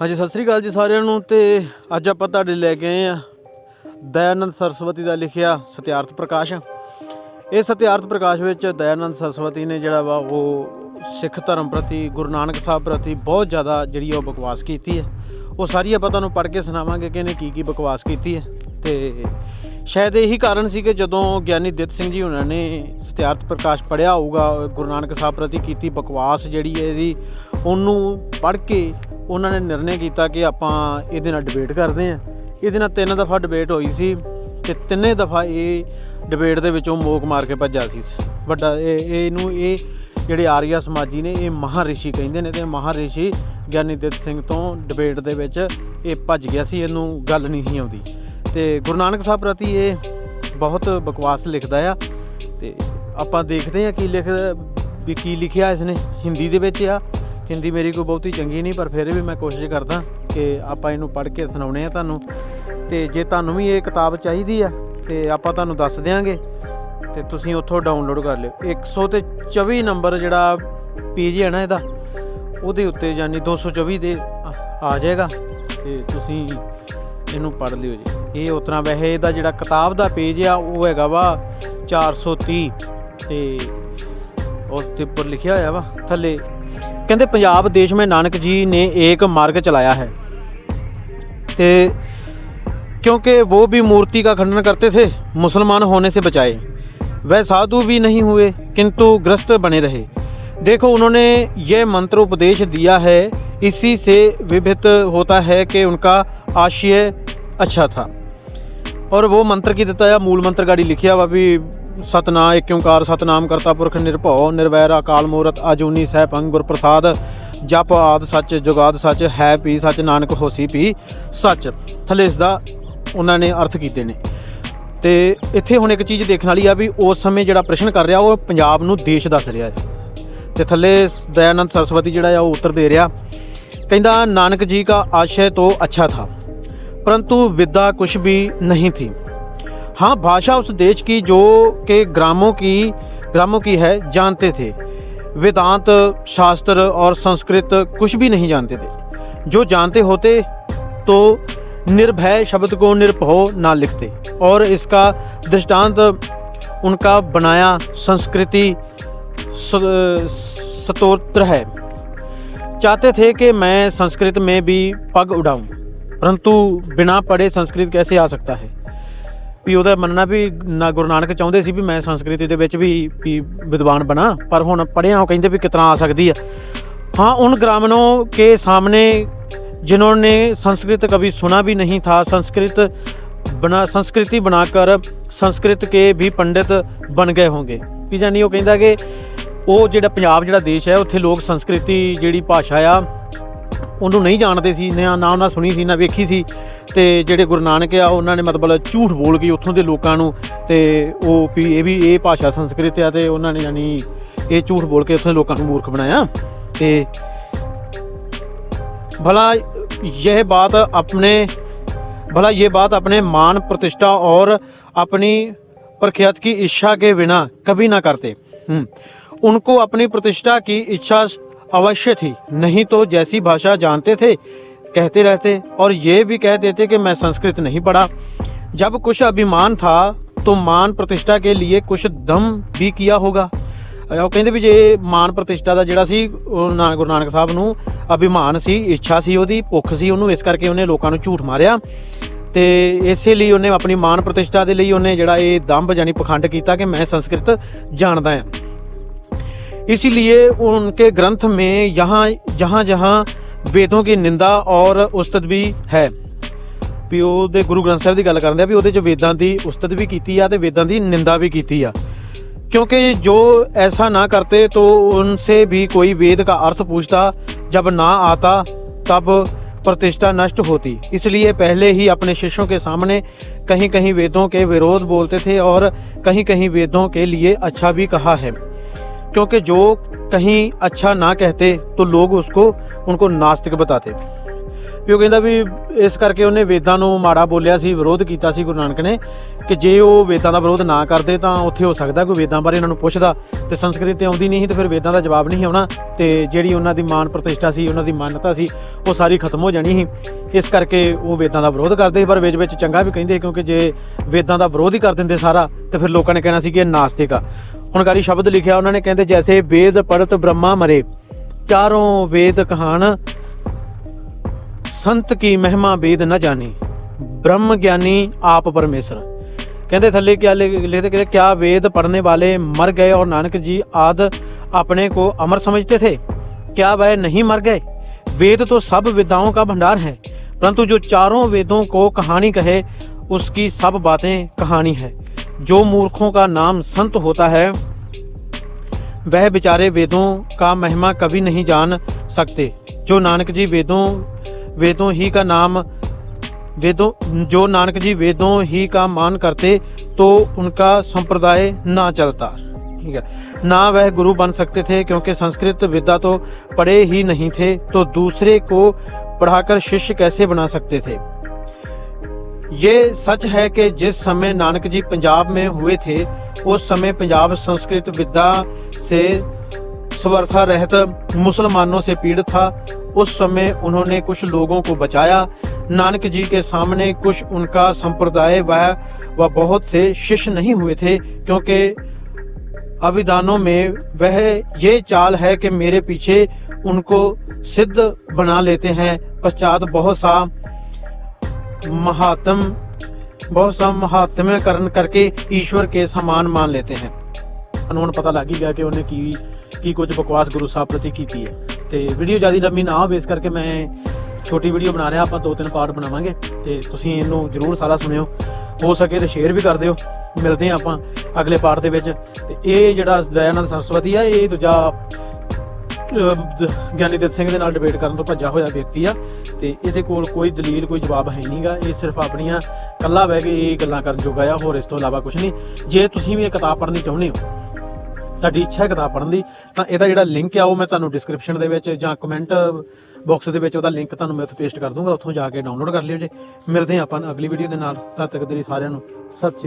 ਹਾਂਜੀ, ਸਤਿ ਸ੍ਰੀ ਅਕਾਲ ਜੀ ਸਾਰਿਆਂ ਨੂੰ ਤੇ ਅੱਜ ਆਪਾਂ ਤੁਹਾਡੇ ਲੈ ਕੇ ਆਏ ਆ ਦਇਆਨੰਦ ਸਰਸਵਤੀ ਦਾ ਲਿਖਿਆ ਸਤਿਆਰਥ ਪ੍ਰਕਾਸ਼। ਇਹ ਸਤਿਆਰਥ ਪ੍ਰਕਾਸ਼ ਵਿੱਚ ਦਇਆਨੰਦ ਸਰਸਵਤੀ ਨੇ ਜਿਹੜਾ ਵਾ ਉਹ ਸਿੱਖ ਧਰਮ ਪ੍ਰਤੀ, ਗੁਰੂ ਨਾਨਕ ਸਾਹਿਬ ਪ੍ਰਤੀ ਬਹੁਤ ਜ਼ਿਆਦਾ ਜਿਹੜੀ ਉਹ ਬਕਵਾਸ ਕੀਤੀ ਹੈ। ਉਹ ਸਾਰੀ ਆਪਾਂ ਤੁਹਾਨੂੰ ਪੜ੍ਹ ਕੇ ਸੁਣਾਵਾਂਗੇ ਕਿ ਇਹਨੇ ਕੀ ਕੀ ਬਕਵਾਸ ਕੀਤੀ ਹੈ। ਤੇ ਸ਼ਾਇਦ ਇਹੀ ਕਾਰਨ ਸੀ ਕਿ ਜਦੋਂ ਗਿਆਨੀ ਦਿੱਤ ਸਿੰਘ ਜੀ ਉਹਨਾਂ ਨੇ ਸਤਿਆਰਥ ਪ੍ਰਕਾਸ਼ ਪੜਿਆ ਹੋਊਗਾ, ਗੁਰੂ ਨਾਨਕ ਸਾਹਿਬ ਪ੍ਰਤੀ ਕੀਤੀ ਬਕਵਾਸ ਜਿਹੜੀ ਹੈ ਇਹਦੀ ਉਹਨੂੰ ਪੜ੍ਹ ਕੇ ਉਹਨਾਂ ਨੇ ਨਿਰਣੇ ਕੀਤਾ ਕਿ ਆਪਾਂ ਇਹਦੇ ਨਾਲ ਡਿਬੇਟ ਕਰਦੇ ਹਾਂ। ਇਹਦੇ ਨਾਲ ਤਿੰਨ ਦਫਾ ਡਿਬੇਟ ਹੋਈ ਸੀ ਤੇ ਤਿੰਨੇ ਦਫਾ ਇਹ ਡਿਬੇਟ ਦੇ ਵਿੱਚੋਂ ਮੋਕ ਮਾਰ ਕੇ ਭੱਜਾ ਸੀ। ਵੱਡਾ ਇਹ ਇਹਨੂੰ ਇਹ ਜਿਹੜੇ ਆਰੀਆ ਸਮਾਜੀ ਨੇ, ਇਹ ਮਹਾਰਿਸ਼ੀ ਕਹਿੰਦੇ ਨੇ ਤੇ ਮਹਾਰਿਸ਼ੀ ਗਿਆਨੀ ਦਿੱਤ ਸਿੰਘ ਤੋਂ ਡਿਬੇਟ ਦੇ ਵਿੱਚ ਇਹ ਭੱਜ ਗਿਆ ਸੀ, ਇਹਨੂੰ ਗੱਲ ਨਹੀਂ ਸੀ ਆਉਂਦੀ। ਤੇ ਗੁਰੂ ਨਾਨਕ ਸਾਹਿਬ ਪ੍ਰਤੀ ਇਹ ਬਹੁਤ ਬਕਵਾਸ ਲਿਖਦਾ ਆ ਤੇ ਆਪਾਂ ਦੇਖਦੇ ਆ ਕੀ ਲਿਖ, ਵੀ ਕੀ ਲਿਖਿਆ ਇਸਨੇ, ਹਿੰਦੀ ਦੇ ਵਿੱਚ ਆ। ਹਿੰਦੀ ਮੇਰੀ ਕੋਈ ਬਹੁਤੀ ਚੰਗੀ ਨਹੀਂ, ਪਰ ਫਿਰ ਵੀ ਮੈਂ ਕੋਸ਼ਿਸ਼ ਕਰਦਾ ਕਿ ਆਪਾਂ ਇਹਨੂੰ ਪੜ੍ਹ ਕੇ ਸੁਣਾਉਣੇ ਆ ਤੁਹਾਨੂੰ। ਤੇ ਜੇ ਤੁਹਾਨੂੰ ਵੀ ਇਹ ਕਿਤਾਬ ਚਾਹੀਦੀ ਆ, ਤੇ ਆਪਾਂ ਤੁਹਾਨੂੰ ਦੱਸ ਦਿਆਂਗੇ। ਤੇ ਤੁਸੀਂ ਉੱਥੋਂ ਡਾਊਨਲੋਡ ਕਰ ਲਿਓ। 124 ਨੰਬਰ ਜਿਹੜਾ ਪੇਜ ਹੈ ਨਾ ਇਹਦਾ, ਉਹਦੇ ਉੱਤੇ ਯਾਨੀ 224 ਦੇ ਆ- ਆ ਜਾਏਗਾ। ਤੇ ਤੁਸੀਂ ਇਹਨੂੰ ਪੜ੍ਹ ਲਿਓ ਜੀ। ਇਹ ਉਤਨਾ ਵੈਸੇ ਇਹਦਾ ਜਿਹੜਾ ਕਿਤਾਬ ਦਾ ਪੇਜ ਆ, ਉਹ ਹੈਗਾ ਵਾ 430 ਤੇ ਉਸ ਦੇ ਉੱਪਰ ਲਿਖਿਆ ਹੋਇਆ ਵਾ, ਥੱਲੇ कहते पंजाब देश में नानक जी ने एक मार्ग चलाया है ते क्योंकि वो भी मूर्ति का खंडन करते थे मुसलमान होने से बचाए वह साधु भी नहीं हुए किंतु ग्रस्त बने रहे देखो उन्होंने यह मंत्र उपदेश दिया है इसी से विभित होता है कि उनका आशय अच्छा था और वो मंत्र की देता या मूल मंत्र गाड़ी लिखिया वह भी ਸਤਨਾਮ ਏਕ ਓੰਕਾਰ ਸਤਨਾਮ ਕਰਤਾ ਪੁਰਖ ਨਿਰਭਉ, ਨਿਰਵੈਰ ਅਕਾਲ ਮੂਰਤ ਅਜੂਨੀ ਸਹਿਭੰ ਗੁਰ ਪ੍ਰਸਾਦ ਜਪ ਆਦ ਸੱਚ ਜੁਗਾਦ ਸੱਚ, ਹੈ ਪੀ ਸੱਚ, ਨਾਨਕ ਹੋਸੀ ਪੀ ਸੱਚ। ਥੱਲੇ ਇਸ ਦਾ ਉਹਨਾਂ ਨੇ ਅਰਥ ਕੀਤੇ ਨੇ। ਤੇ ਇੱਥੇ ਹੁਣ ਇੱਕ ਚੀਜ਼ ਦੇਖਣ ਵਾਲੀ ਆ ਵੀ ਉਸ ਸਮੇਂ ਜਿਹੜਾ ਪ੍ਰਸ਼ਨ ਕਰ ਰਿਹਾ, ਉਹ ਪੰਜਾਬ ਨੂੰ ਦੇਸ਼ ਦੱਸ ਰਿਹਾ ਹੈ। ਤੇ ਥੱਲੇ ਦਇਆਨੰਦ ਸਰਸਵਤੀ ਜਿਹੜਾ ਆ, ਉਹ ਉੱਤਰ ਦੇ ਰਿਹਾ। ਕਹਿੰਦਾ, ਨਾਨਕ ਜੀ ਦਾ ਆਸ਼ੇ ਤੋਂ ਅੱਛਾ ਥਾ, ਪਰੰਤੂ ਵਿਦਿਆ ਕੁਛ ਵੀ ਨਹੀਂ ਥੀ। हाँ भाषा उस देश की जो के ग्रामों की ग्रामों की है, जानते थे। वेदांत, शास्त्र और संस्कृत कुछ भी नहीं जानते थे। जो जानते होते तो निर्भय शब्द को निरभव ना लिखते। और इसका दृष्टांत उनका बनाया संस्कृति स्तोत्र है। चाहते थे कि मैं संस्कृत में भी पग उड़ाऊं, परंतु बिना पढ़े संस्कृत कैसे आ सकता है? ਵੀ ਉਹਦਾ ਮੰਨਣਾ ਵੀ ਨਾ ਗੁਰੂ ਨਾਨਕ ਚਾਹੁੰਦੇ ਸੀ ਵੀ ਮੈਂ ਸੰਸਕ੍ਰਿਤੀ ਦੇ ਵਿੱਚ ਵੀ ਵੀ ਵਿਦਵਾਨ ਬਣਾ ਪਰ ਹੁਣ ਪੜ੍ਹਿਆ ਉਹ ਕਹਿੰਦੇ ਵੀ ਕਿਤਨਾ ਆ ਸਕਦੀ ਆ हाँ उन ग्रामीणों के सामने जिन्होंने संस्कृत कभी सुना भी नहीं था संस्कृत बना संस्कृति बनाकर ਸੰਸਕ੍ਰਿਤ ਕੇ ਵੀ ਪੰਡਿਤ ਬਣ ਗਏ ਹੋਣਗੇ ਵੀ ਜਾਨੀ ਉਹ ਕਹਿੰਦਾ ਕਿ ਉਹ ਜਿਹੜਾ ਪੰਜਾਬ ਜਿਹੜਾ ਦੇਸ਼ ਹੈ ਉੱਥੇ ਲੋਕ ਸੰਸਕ੍ਰਿਤੀ ਜਿਹੜੀ ਭਾਸ਼ਾ ਆ ਉਹਨੂੰ ਨਹੀਂ ਜਾਣਦੇ ਸੀ ਨਾ ਨਾ ਉਹਨਾਂ ਸੁਣੀ ਸੀ ਨਾ ਵੇਖੀ ਸੀ ਤੇ ਜਿਹੜੇ ਗੁਰੂ ਨਾਨਕ ਆ ਉਹਨਾਂ ਨੇ ਮਤਲਬ ਝੂਠ ਬੋਲ ਕੇ ਉੱਥੋਂ ਦੇ ਲੋਕਾਂ ਨੂੰ ਤੇ ਉਹ ਵੀ ਇਹ ਵੀ ਇਹ ਭਾਸ਼ਾ ਸੰਸਕ੍ਰਿਤ ਆ ਤੇ ਉਹਨਾਂ ਨੇ ਯਾਨੀ ਇਹ ਝੂਠ ਬੋਲ ਕੇ ਉੱਥੋਂ ਦੇ ਲੋਕਾਂ ਨੂੰ ਮੂਰਖ ਬਣਾਇਆ ਤੇ भला यह बात अपने भला ये बात अपने मान प्रतिष्ठा और अपनी प्रख्यात की इच्छा के बिना कभी ना करते हम्म, उनको अपनी प्रतिष्ठा की इच्छा अवश्य थी नहीं तो जैसी भाषा जानते थे कहते रहते और ये भी कह देते कि मैं संस्कृत नहीं पढ़ा जब कुछ अभिमान था तो मान प्रतिष्ठा के लिए कुछ दम भी किया होगा ਉਹ ਕਹਿੰਦੇ ਵੀ ਜੇ ਮਾਨ ਪ੍ਰਤਿਸ਼ਠਾ ਦਾ ਜਿਹੜਾ ਸੀ ਉਹ ਨਾ ਗੁਰੂ ਨਾਨਕ ਸਾਹਿਬ ਨੂੰ ਅਭਿਮਾਨ ਸੀ ਇੱਛਾ ਸੀ ਉਹਦੀ ਭੁੱਖ ਸੀ ਉਹਨੂੰ ਇਸ ਕਰਕੇ ਉਹਨੇ ਲੋਕਾਂ ਨੂੰ ਝੂਠ ਮਾਰਿਆ ਤੇ ਇਸੇ ਲਈ ਉਹਨੇ ਆਪਣੀ ਮਾਨ ਪ੍ਰਤਿਸ਼ਠਾ ਦੇ ਲਈ ਉਹਨੇ ਜਿਹੜਾ ਇਹ ਦੰਭ ਜਾਨੀ ਪਖੰਡ ਕੀਤਾ ਕਿ ਮੈਂ ਸੰਸਕ੍ਰਿਤ ਜਾਣਦਾ ਹਾਂ इसीलिए उनके ग्रंथ में यहाँ जहाँ जहाँ वेदों की निंदा और उस्तद भी है ਵੀ ਉਹਦੇ ਗੁਰੂ ਗ੍ਰੰਥ ਸਾਹਿਬ ਦੀ ਗੱਲ ਕਰਦੇ ਆ ਵੀ ਉਹਦੇ ਚ ਵੇਦਾਂ ਦੀ ਉਸਤਤ ਵੀ ਕੀਤੀ ਆ ਤੇ ਵੇਦਾਂ ਦੀ ਨਿੰਦਾ ਵੀ ਕੀਤੀ ਆ क्योंकि जो ऐसा ना करते तो उनसे भी कोई वेद का अर्थ पूछता जब ना आता तब प्रतिष्ठा नष्ट होती इसलिए पहले ही अपने शिष्यों के सामने कहीं कहीं वेदों के विरोध बोलते थे और कहीं कहीं वेदों के लिए अच्छा भी कहा है क्योंकि जो कहीं अच्छा ना कहते तो लोग उसको उनको नास्तिक बताते ਵੀ ਉਹ ਕਹਿੰਦਾ ਵੀ ਇਸ ਕਰਕੇ ਉਹਨੇ ਵੇਦਾਂ ਨੂੰ ਮਾੜਾ ਬੋਲਿਆ ਸੀ ਵਿਰੋਧ ਕੀਤਾ ਸੀ ਗੁਰੂ ਨਾਨਕ ਨੇ ਕਿ ਜੇ ਉਹ ਵੇਦਾਂ ਦਾ ਵਿਰੋਧ ਨਾ ਕਰਦੇ ਤਾਂ ਉੱਥੇ ਹੋ ਸਕਦਾ ਕੋਈ ਵੇਦਾਂ ਬਾਰੇ ਇਹਨਾਂ ਨੂੰ ਪੁੱਛਦਾ ਤੇ ਸੰਸਕ੍ਰਿਤ ਤੇ ਆਉਂਦੀ ਨਹੀਂ ਸੀ ਤੇ ਫਿਰ ਵੇਦਾਂ ਦਾ ਜਵਾਬ ਨਹੀਂ ਆਉਣਾ ਤੇ ਜਿਹੜੀ ਉਹਨਾਂ ਦੀ ਮਾਨ ਪ੍ਰਤਿਸ਼ਠਾ ਸੀ ਉਹਨਾਂ ਦੀ ਮਾਨਤਾ ਸੀ ਉਹ ਸਾਰੀ ਖਤਮ ਹੋ ਜਾਣੀ ਸੀ ਇਸ ਕਰਕੇ ਉਹ ਵੇਦਾਂ ਦਾ ਵਿਰੋਧ ਕਰਦੇ ਸੀ ਪਰ ਵਿੱਚ ਵਿੱਚ ਚੰਗਾ ਵੀ ਕਹਿੰਦੇ ਸੀ ਕਿਉਂਕਿ ਜੇ ਵੇਦਾਂ ਦਾ ਵਿਰੋਧ ਹੀ ਕਰ ਦਿੰਦੇ ਸਾਰਾ ਤੇ ਫਿਰ ਲੋਕਾਂ ਨੇ ਕਹਿਣਾ ਸੀ ਕਿ ਇਹ ਨਾਸਤਿਕ ਆ ਹੁਣ ਗਾੜੀ ਸ਼ਬਦ ਲਿਖਿਆ ਉਹਨਾਂ ਨੇ ਕਹਿੰਦੇ ਜੈਸੇ ਵੇਦ ਪੜਤ ਬ੍ਰਹਮਾ ਮਰੇ ਚਾਰੋਂ ਵੇਦ ਕਹਾਣ ਸੰਤ ਕੀ ਮਹਿਮਾ ਵੇਦ न ਜਾਣੀ ब्रह्म ज्ञानी आप परमेश्वर कहते थल्ले क्या लिख- लिखते कहते क्या वेद पढ़ने वाले मर गए और नानक जी आद अपने को अमर समझते थे क्या वह नहीं मर गए वेद तो सब विद्याओं का भंडार है परंतु जो चारों वेदों को कहानी कहे उसकी सब बातें कहानी है जो मूर्खों का नाम संत होता है, वह बेचारे वेदों का महिमा कभी नहीं जान सकते। जो नानक जी वेदों वेदों ही का नाम, वेदों, जो नानक जी वेदों ही का मान करते तो उनका संप्रदाय ना चलता। ठीक है। ना वह गुरु बन सकते थे, क्योंकि संस्कृत विद्या तो पढ़े ही नहीं थे तो दूसरे को पढ़ाकर शिष्य कैसे बना सकते थे? ये सच है कि जिस समय नानक जी पंजाब में हुए थे, उस समय पंजाब संस्कृत विद्या से स्वर्था रहत मुसलमानों से पीड़ित था। उस समय उन्होंने कुछ लोगों को बचाया। नानक जी के सामने कुछ उनका संप्रदाय वह व बहुत से शिष्य नहीं हुए थे, क्योंकि अभिधानों में वह ये चाल है कि मेरे पीछे उनको सिद्ध बना लेते हैं। पश्चात बहुत सा महात्म बहुत सा महात्म्यकरण करके ईश्वर के समान मान लेते हैं ਸਾਨੂੰ ਹੁਣ ਪਤਾ ਲੱਗ ਹੀ ਗਿਆ ਕਿ ਉਹਨੇ ਕੀ ਕੀ ਕੁਝ ਬਕਵਾਸ ਗੁਰੂ ਸਾਹਿਬ ਪ੍ਰਤੀ ਕੀਤੀ ਹੈ ਤੇ ਵੀਡੀਓ ਜਿਆਦਾ ਲੰਮੀ ਨਾ ਹੋਵੇ ਇਸ ਕਰਕੇ ਮੈਂ ਛੋਟੀ ਵੀਡੀਓ ਬਣਾ ਰਿਹਾ ਆਪਾਂ ਦੋ ਤਿੰਨ ਪਾਰਟ ਬਣਾਵਾਂਗੇ ਤੇ ਤੁਸੀਂ ਇਹਨੂੰ ਜਰੂਰ ਸਾਰਾ ਸੁਣਿਓ ਹੋ ਸਕੇ ਤੇ ਸ਼ੇਅਰ ਵੀ ਕਰ ਦਿਓ ਮਿਲਦੇ ਹਾਂ ਆਪਾਂ ਅਗਲੇ ਪਾਰਟ ਦੇ ਵਿੱਚ ਤੇ ਇਹ ਜਿਹੜਾ ਦਇਆਨੰਦ ਸਰਸਵਤੀ ਆ ਇਹ ਦੂਜਾ ਅਹ, ਦ- ਗਿਆਨੀ ਦਿੱਤ ਸਿੰਘ ਦੇ ਨਾਲ ਡਿਬੇਟ ਕਰਨ ਤੋਂ ਭੱਜਾ ਹੋਇਆ ਵਿਅਕਤੀ ਆ ਤੇ ਇਹਦੇ ਕੋਲ ਕੋਈ ਦਲੀਲ, ਕੋਈ ਜਵਾਬ ਹੈ ਨਹੀਂਗਾ ਇਹ ਸਿਰਫ ਆਪਣੀਆਂ ਕੱਲਾ ਬਹਿ ਕੇ ਇਹ ਗੱਲਾਂ ਕਰਨ ਜੋਗਾ ਆ, ਹੋਰ ਇਸ ਤੋਂ ਇਲਾਵਾ ਕੁਝ ਨਹੀਂ। ਜੇ ਤੁਸੀਂ ਵੀ ਇਹ ਕਿਤਾਬ ਪੜ੍ਹਨੀ ਚਾਹੁੰਦੇ ਹੋ, ਤੁਹਾਡੀ ਇੱਛਾ ਹੈ ਕਿਤਾਬ ਪੜ੍ਹਨ ਦੀ, ਤਾਂ ਇਹਦਾ ਜਿਹੜਾ ਲਿੰਕ ਆ ਉਹ ਮੈਂ ਤੁਹਾਨੂੰ ਡਿਸਕ੍ਰਿਪਸ਼ਨ ਦੇ ਵਿੱਚ ਜਾਂ ਕਮੈਂਟ ਬਾਕਸ ਦੇ ਵਿੱਚ ਉਹਦਾ ਲਿੰਕ ਤੁਹਾਨੂੰ ਮੈਂ ਉੱਥੇ ਪੇਸਟ ਕਰ ਦੂੰਗਾ, ਉੱਥੋਂ ਜਾ ਕੇ ਡਾਊਨਲੋਡ ਕਰ ਲਿਓ ਜੇ। ਮਿਲਦੇ ਹਾਂ ਆਪਾਂ ਅਗਲੀ ਵੀਡੀਓ ਦੇ ਨਾਲ। ਤਦ ਤੱਕ ਦੇ ਲਈ ਸਾਰਿਆਂ ਨੂੰ ਸਤਿ ਸ਼੍ਰੀ